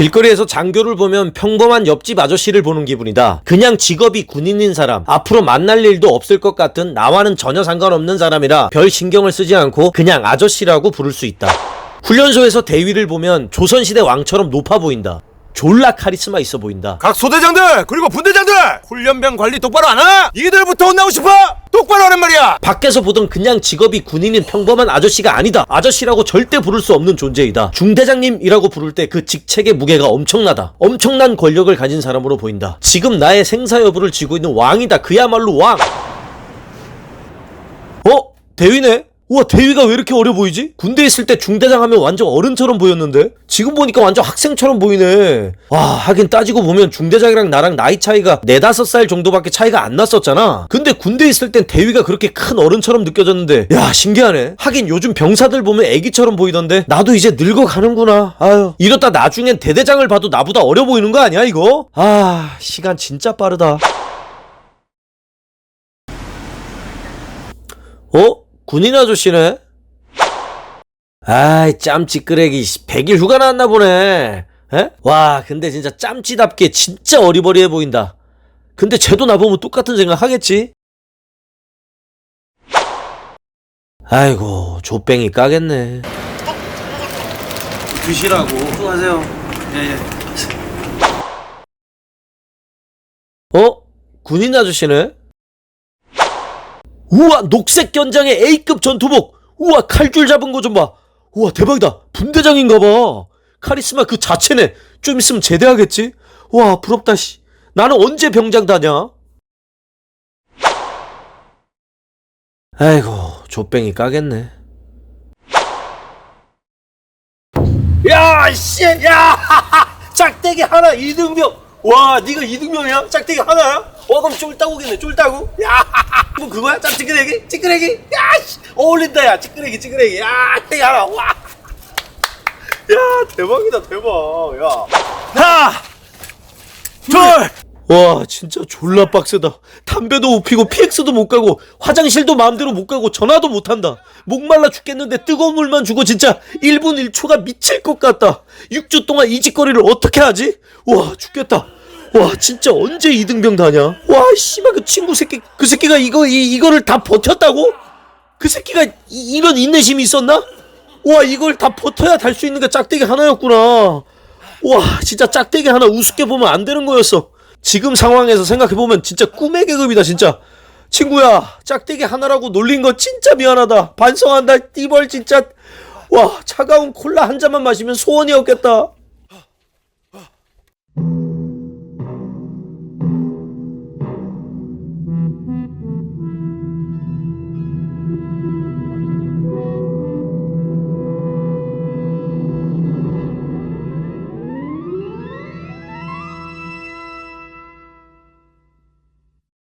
길거리에서 장교를 보면 평범한 옆집 아저씨를 보는 기분이다. 그냥 직업이 군인인 사람, 앞으로 만날 일도 없을 것 같은 나와는 전혀 상관없는 사람이라 별 신경을 쓰지 않고 그냥 아저씨라고 부를 수 있다. 훈련소에서 대위를 보면 조선시대 왕처럼 높아 보인다. 졸라 카리스마 있어 보인다. 각 소대장들 그리고 분대장들 훈련병 관리 똑바로 안 하? 니들부터 혼나고 싶어? 똑바로 하란 말이야 밖에서 보던 그냥 직업이 군인인 평범한 아저씨가 아니다. 아저씨라고 절대 부를 수 없는 존재이다. 중대장님이라고 부를 때 그 직책의 무게가 엄청나다. 엄청난 권력을 가진 사람으로 보인다. 지금 나의 생사 여부를 쥐고 있는 왕이다. 그야말로 왕. 어? 대위네? 우와 대위가 왜 이렇게 어려 보이지? 군대 있을 때 중대장 하면 완전 어른처럼 보였는데? 지금 보니까 완전 학생처럼 보이네. 와 하긴 따지고 보면 중대장이랑 나랑 나이 차이가 네다섯 살 정도밖에 차이가 안 났었잖아. 근데 군대 있을 땐 대위가 그렇게 큰 어른처럼 느껴졌는데 야 신기하네. 하긴 요즘 병사들 보면 애기처럼 보이던데? 나도 이제 늙어가는구나. 아유 이러다 나중엔 대대장을 봐도 나보다 어려 보이는 거 아니야 이거? 아 시간 진짜 빠르다 어? 군인 아저씨네? 아이 짬찌 끄레기 100일 휴가 나왔나 보네 에? 와 근데 진짜 짬찌답게 진짜 어리버리해 보인다 근데 쟤도 나보면 똑같은 생각 하겠지? 아이고 조뱅이 까겠네 드시라고 수고하세요 예 예 어? 군인 아저씨네? 우와 녹색 견장의 A급 전투복. 우와 칼줄 잡은 거 좀 봐. 우와 대박이다. 분대장인가 봐. 카리스마 그 자체네. 좀 있으면 제대하겠지? 와 부럽다 씨. 나는 언제 병장 다냐? 아이고 조뱅이 까겠네. 야, 씨, 야, 짝대기 하나 이등병. 와, 네가 이등병이야? 짝대기 하나야? 와, 그럼 쫄따구겠네, 쫄따구. 야, 뭐 그거야? 짝 찌끄레기, 찌끄레기. 야, 씨, 어울린다, 야, 찌끄레기, 찌끄레기. 야. 와, 야, 대박이다, 대박. 야, 하나, 둘. 와 진짜 졸라 빡세다 담배도 못 피고 PX도 못 가고 화장실도 마음대로 못 가고 전화도 못 한다 목말라 죽겠는데 뜨거운 물만 주고 진짜 1분 1초가 미칠 것 같다 6주 동안 이 짓거리를 어떻게 하지? 와 죽겠다 와 진짜 언제 이등병 다냐? 와 씨발 그 친구 새끼 그 새끼가 이거 이, 이거를 다 버텼다고? 그 새끼가 이, 이런 인내심이 있었나? 와 이걸 다 버텨야 달 수 있는 게 짝대기 하나였구나. 와 진짜 짝대기 하나 우습게 보면 안 되는 거였어. 지금 상황에서 생각해 보면 진짜 꿈의 계급이다 진짜. 친구야 짝대기 하나라고 놀린 거 진짜 미안하다. 반성한다 띠벌 진짜. 와 차가운 콜라 한 잔만 마시면 소원이었겠다